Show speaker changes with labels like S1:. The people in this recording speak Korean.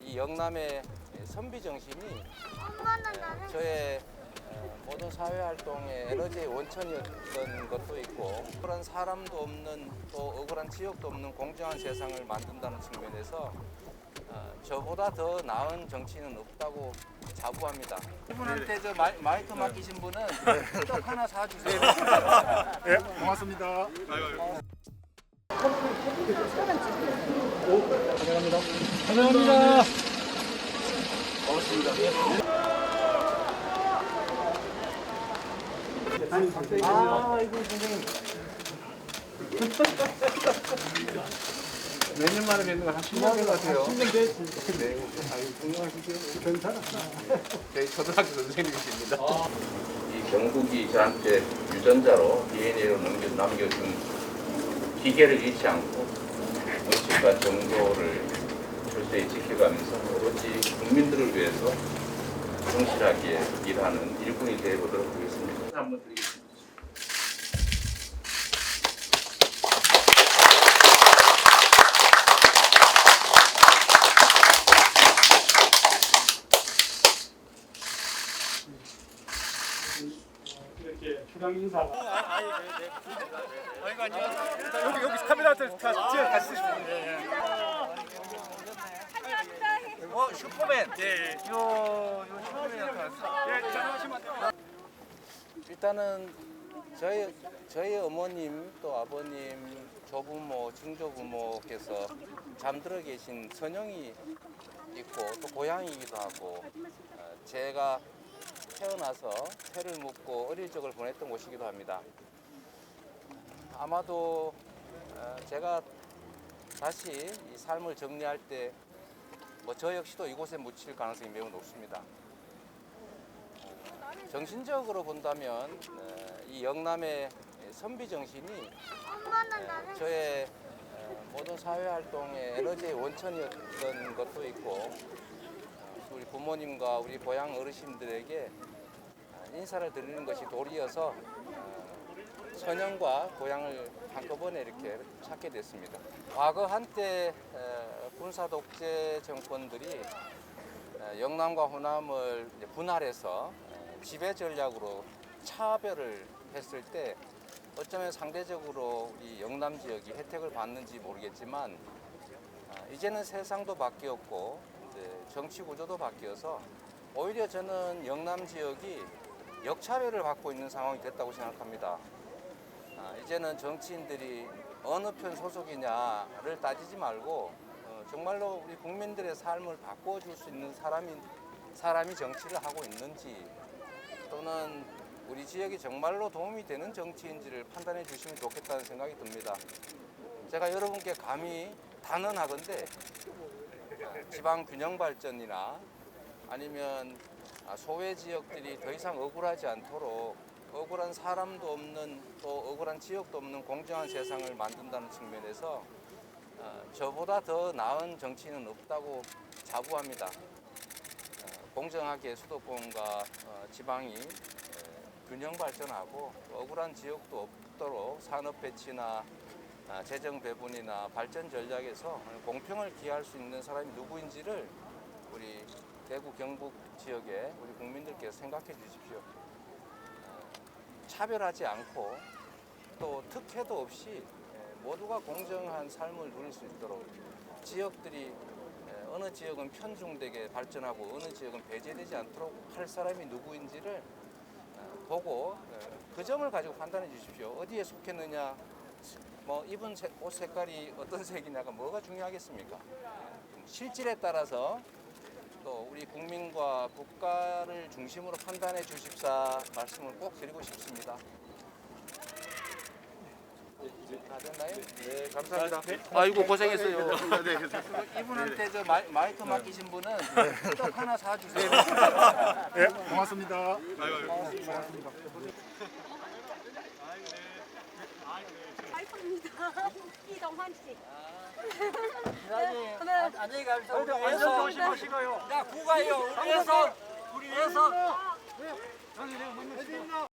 S1: 이 영남의 선비 정신이 저의 어, 모든 사회 활동의 에너지의 원천이었던 것도 있고 그런 사람도 없는 또 억울한 지역도 없는 공정한 세상을 만든다는 측면에서 어, 저보다 더 나은 정치인은 없다고 자부합니다. 이분한테 저 마, 마이크 맡기신 분은 떡 하나 사주세요.
S2: 예, 고맙습니다.
S3: 감사합니다.
S2: 몇년 만에 뵙는 걸한 10년 된것 같아요. 10년 됐지. 네. 아유, 건강하시죠? 괜찮아. 저희 초등학교 선생님이십니다.
S1: 이 경북이 저한테 유전자로 DNA로 넘겨, 남겨준 기계를 잃지 않고 원칙과 정도를 철저히 지켜가면서 오로지 국민들을 위해서 성실하게 일하는 일꾼이 되어보도록 하겠습니다. 한번 드리겠습니다.
S3: 이렇게 추강 인사가. 여기 여기 카메라한테 다 찍어 같이 쓰시면
S1: 어, 슈퍼맨!
S3: 예, 예.
S1: 요, 요 슈퍼맨.
S3: 예, 전화하시면 돼요.
S1: 일단은 저희 저희 어머님 또 아버님 조부모 증조부모께서 잠들어 계신 선영이 있고 또 고향이기도 하고 어, 제가 태어나서 태를 묻고 어릴 적을 보냈던 곳이기도 합니다. 아마도 어, 제가 다시 이 삶을 정리할 때 뭐 저 역시도 이곳에 묻힐 가능성이 매우 높습니다. 정신적으로 본다면 어, 이 영남의 선비 정신이
S4: 나는
S1: 저의 어, 모든 사회 활동의 에너지의 원천이었던 것도 있고 어, 부모님과 우리 고향 어르신들에게 어, 인사를 드리는 것이 도리여서 어, 선영과 고향을 한꺼번에 이렇게 찾게 됐습니다. 과거 한때 어, 군사 독재 정권들이 어, 영남과 호남을 분할해서 어, 지배 전략으로 차별을 했을 때 어쩌면 상대적으로 이 영남 지역이 혜택을 받는지 모르겠지만 아, 이제는 세상도 바뀌었고 정치 구조도 바뀌어서 오히려 저는 영남 지역이 역차별을 받고 있는 상황이 됐다고 생각합니다. 아, 이제는 정치인들이 어느 편 소속이냐를 따지지 말고 어, 정말로 우리 국민들의 삶을 바꿔줄 수 있는 사람이 사람이 정치를 하고 있는지 또는 우리 지역이 정말로 도움이 되는 정치인지를 판단해 주시면 좋겠다는 생각이 듭니다. 제가 여러분께 감히 단언하건대 어, 지방 균형 발전이나 아니면 아, 소외 지역들이 더 이상 억울하지 않도록 억울한 사람도 없는 또 억울한 지역도 없는 공정한 세상을 만든다는 측면에서 어, 저보다 더 나은 정치인은 없다고 자부합니다. 어, 공정하게 수도권과 어, 지방이 에, 균형 발전하고 억울한 지역도 없도록 산업 배치나 아, 재정 배분이나 발전 전략에서 공평을 기할 수 있는 사람이 누구인지를 우리 대구 경북 지역의 우리 국민들께서 생각해 주십시오. 어, 차별하지 않고 또 특혜도 없이 에, 모두가 공정한 삶을 누릴 수 있도록 지역들이 에, 어느 지역은 편중되게 발전하고 어느 지역은 배제되지 않도록 할 사람이 누구인지를 어, 보고 어, 그 점을 가지고 판단해 주십시오. 어디에 속했느냐, 뭐 입은 세- 옷 색깔이 어떤 색이냐가 뭐가 중요하겠습니까? 실질에 따라서 또 우리 국민과 국가를 중심으로 판단해 주십사 말씀을 꼭 드리고 싶습니다. 다 됐나요? 네, 감사합니다. 아이고 고생했어요. 이분한테 저 마, 마이크 맡기신 분은 떡 하나 사주세요.
S2: 예, 고맙습니다.
S4: 와 이프입니다. 이동환 씨.
S5: 기사님
S4: 네.
S5: 안녕히 가십시오. 우리
S3: 안전
S5: 위해서
S3: 조심하시고요.
S5: 야 구가요. 우리 위해서 우리 위해서
S3: 저기 내가 먼저